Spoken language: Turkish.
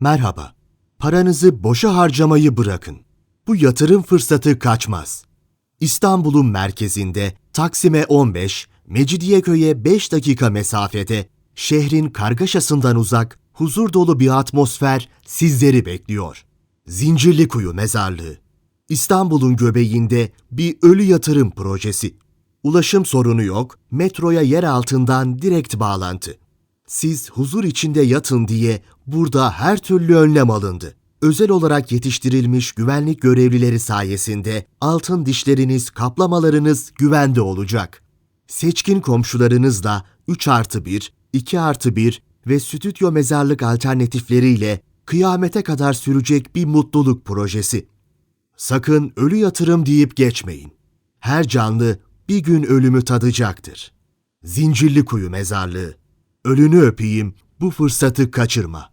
Merhaba. Paranızı boşa harcamayı bırakın. Bu yatırım fırsatı kaçmaz. İstanbul'un merkezinde Taksim'e 15, Mecidiyeköy'e 5 dakika mesafede, şehrin kargaşasından uzak, huzur dolu bir atmosfer sizleri bekliyor. Zincirlikuyu Mezarlığı İstanbul'un göbeğinde bir ölü yatırım projesi. Ulaşım sorunu yok, metroya yer altından direkt bağlantı. Siz huzur içinde yatın diye burada her türlü önlem alındı. Özel olarak yetiştirilmiş güvenlik görevlileri sayesinde altın dişleriniz, kaplamalarınız güvende olacak. Seçkin komşularınızla 3 artı 1, 2 artı 1 ve stüdyo mezarlık alternatifleriyle kıyamete kadar sürecek bir mutluluk projesi. Sakın ölü yatırım deyip geçmeyin. Her canlı bir gün ölümü tadacaktır. Zincirlikuyu Mezarlığı. Ölünü öpeyim, bu fırsatı kaçırma.